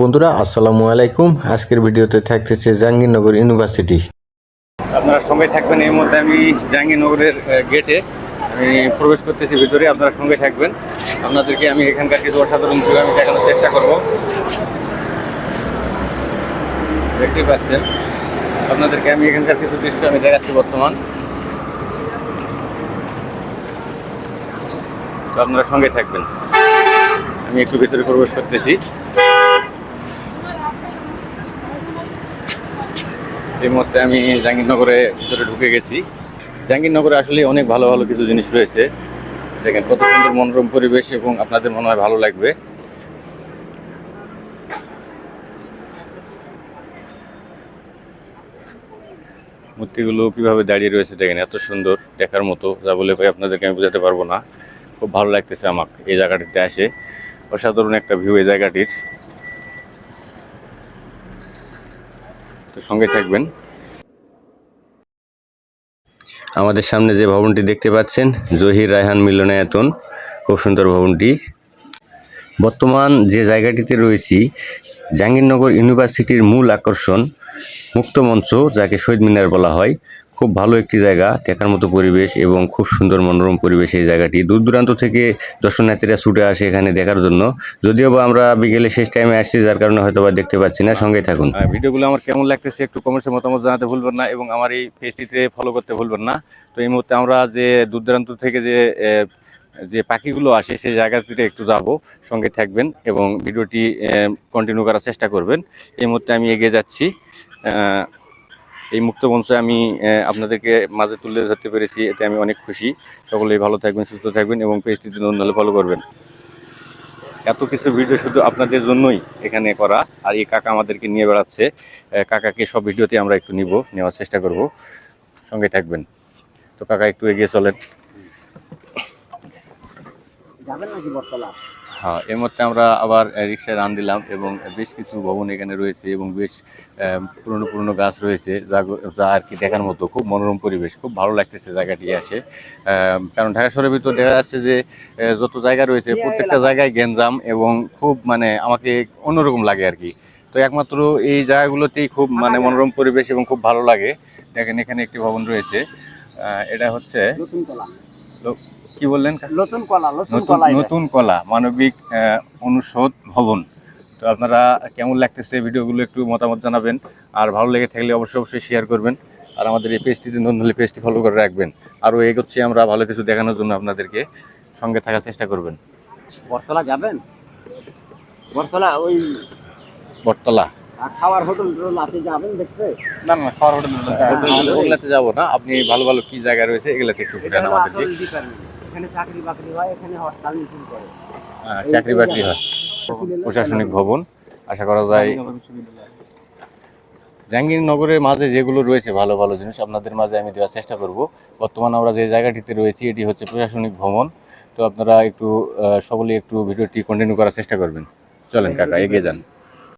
বন্ধুরা, আসসালামু আলাইকুম। আজকের ভিডিওতে থাকতেছে জাহাঙ্গীরনগর ইউনিভার্সিটি। আপনারা সঙ্গে থাকবেন, এই মুহূর্তে আমি জাহাঙ্গীরনগরের গেটে আমি প্রবেশ করতেছি ভিতরে, আপনারা সঙ্গে থাকবেন। আপনাদেরকে আমি এখানকার কিছু অসাধারণ ভিউ আমি দেখানোর চেষ্টা করব। দেখতেই পাচ্ছেন, আপনাদেরকে আমি এখানকার কিছু দৃশ্য আমি দেখাচ্ছি বর্তমান। আপনারা সঙ্গে থাকবেন। আমি একটু ভিতরে প্রবেশ করতেছি। এই মুহূর্তে আমি জাহাঙ্গীরনগরে ভিতরে ঢুকে গেছি। জাহাঙ্গীরনগরে আসলে অনেক ভালো ভালো কিছু জিনিস রয়েছে। দেখেন, কত সুন্দর মনোরম পরিবেশ এবং আপনাদের মনে হয় ভালো লাগবে। মূর্তিগুলো কীভাবে দাঁড়িয়ে রয়েছে দেখেন, এত সুন্দর দেখার মতো। যা বলে ভাই, আপনাদেরকে আমি বোঝাতে পারব না। খুব ভালো লাগতেছে আমাকে এই জায়গাটিতে আসে অসাধারণ একটা ভিউ এই জায়গাটির। তো সঙ্গে থাকবেন। আমাদের সামনে যে ভবনটি দেখতে পাচ্ছেন, জহির রায়হান মিলনায়তন, খুব সুন্দর ভবনটি। বর্তমান যে জায়গাটিতে রয়েছি, জাহাঙ্গীরনগর ইউনিভার্সিটির মূল আকর্ষণ মুক্তমঞ্চ যাকে শহীদ মিনার বলা হয় খুব ভালো একটি জায়গা, দেখার মতো পরিবেশ এবং খুব সুন্দর মনোরম পরিবেশ এই জায়গাটি। দূর দূরান্ত থেকে দর্শনার্থীরা ছুটে আসে এখানে দেখার জন্য। যদিও বা আমরা বিকেলে শেষ টাইমে আসছি, যার কারণে হয়তো বা দেখতে পাচ্ছি না। সঙ্গে থাকুন। ভিডিওগুলো আমার কেমন লাগতেছে একটু কমেন্টসে মতামত জানাতে ভুলবেন না এবং আমার এই পেজটিতে ফলো করতে ভুলবেন না। তো এই মুহূর্তে আমরা যে দূর দূরান্ত থেকে যে যে পাখিগুলো আসে, সেই জায়গাটিতে একটু যাব। সঙ্গে থাকবেন এবং ভিডিওটি কন্টিনিউ করার চেষ্টা করবেন। এই মুহূর্তে আমি এগিয়ে যাচ্ছি। এই মুক্ত মঞ্চে আমি আপনাদেরকে মাঝে তুলে ধরতে পেরেছি, এতে আমি অনেক খুশি। সকলেই ভালো থাকবেন, সুস্থ থাকবেন এবং পেজটিতে নতুন হলে ফলো করবেন। এত কিছু ভিডিও শুধু আপনাদের জন্যই এখানে করা, আর এই কাকা আমাদেরকে নিয়ে বেড়াচ্ছে। কাকাকে সব ভিডিওতে আমরা একটু নিব, নেওয়ার চেষ্টা করব। সঙ্গে থাকবেন। তো কাকা, একটু এগিয়ে চলেন। যাবেন নাকি বটতলা? হ্যাঁ এই মুহূর্তে আমরা আবার রিক্সায় রান দিলাম এবং বেশ কিছু ভবন এখানে রয়েছে এবং বেশ পুরনো পুরনো গাছ রয়েছে যা যা আর কি দেখার মতো। খুব মনোরম পরিবেশ খুব ভালো লাগতেছে জায়গাটি আসে। কারণ ঢাকা শহরের ভিতর দেখা যাচ্ছে যে যত জায়গা রয়েছে প্রত্যেকটা জায়গায় গ্যাঞ্জাম এবং খুব মানে আমাকে অন্যরকম লাগে আর কি। তো একমাত্র এই জায়গাগুলোতেই খুব মানে মনোরম পরিবেশ এবং খুব ভালো লাগে। দেখেন এখানে একটি ভবন রয়েছে। এটা হচ্ছে কি বললেন? নতুন কলা নতুন নতুন কলা নতুন কলা মানবিক অনুষদ ভবন। তো আপনারা কেমন লাগতেছে ভিডিওগুলো একটু মতামত জানাবেন। আর ভালো লেগে থাকলে অবশ্যই অবশ্যই শেয়ার করবেন। আর আমাদের এই পেজটিতে নতুন হলে পেজটি ফলো করে রাখবেন। আরও এগোচ্ছি আমরা ভালো কিছু দেখানোর জন্য আপনাদেরকে। সঙ্গে থাকার চেষ্টা করবেন। বটতলা যাবেন? বটতলা ওই বটতলা। খাওয়ার হোটেল যাবেন দেখতে? না না খাওয়ার হোটেল ওগুলাতে যাব না। আপনি ভালো ভালো কি জায়গা রয়েছে এগুলাতে একটু হলো আমাদেরকে। এখানে চাকরি বাকরি হয়, এখানে হরতাল মিছিল করে। চাকরি বাকরি হয়। প্রশাসনিক ভবন, আশা করা যায় জাহাঙ্গীরনগরের মাঝে যেগুলো রয়েছে ভালো ভালো জিনিস, আপনাদের মাঝে আমি দেওয়ার চেষ্টা করব। বর্তমান আমরা যে জায়গাটিতে রয়েছি, এটি হচ্ছে প্রশাসনিক ভবন। তো আপনারা একটু সকলেই একটু ভিডিওটি কন্টিনিউ করার চেষ্টা করবেন। চলেন কাকা, এগিয়ে যান।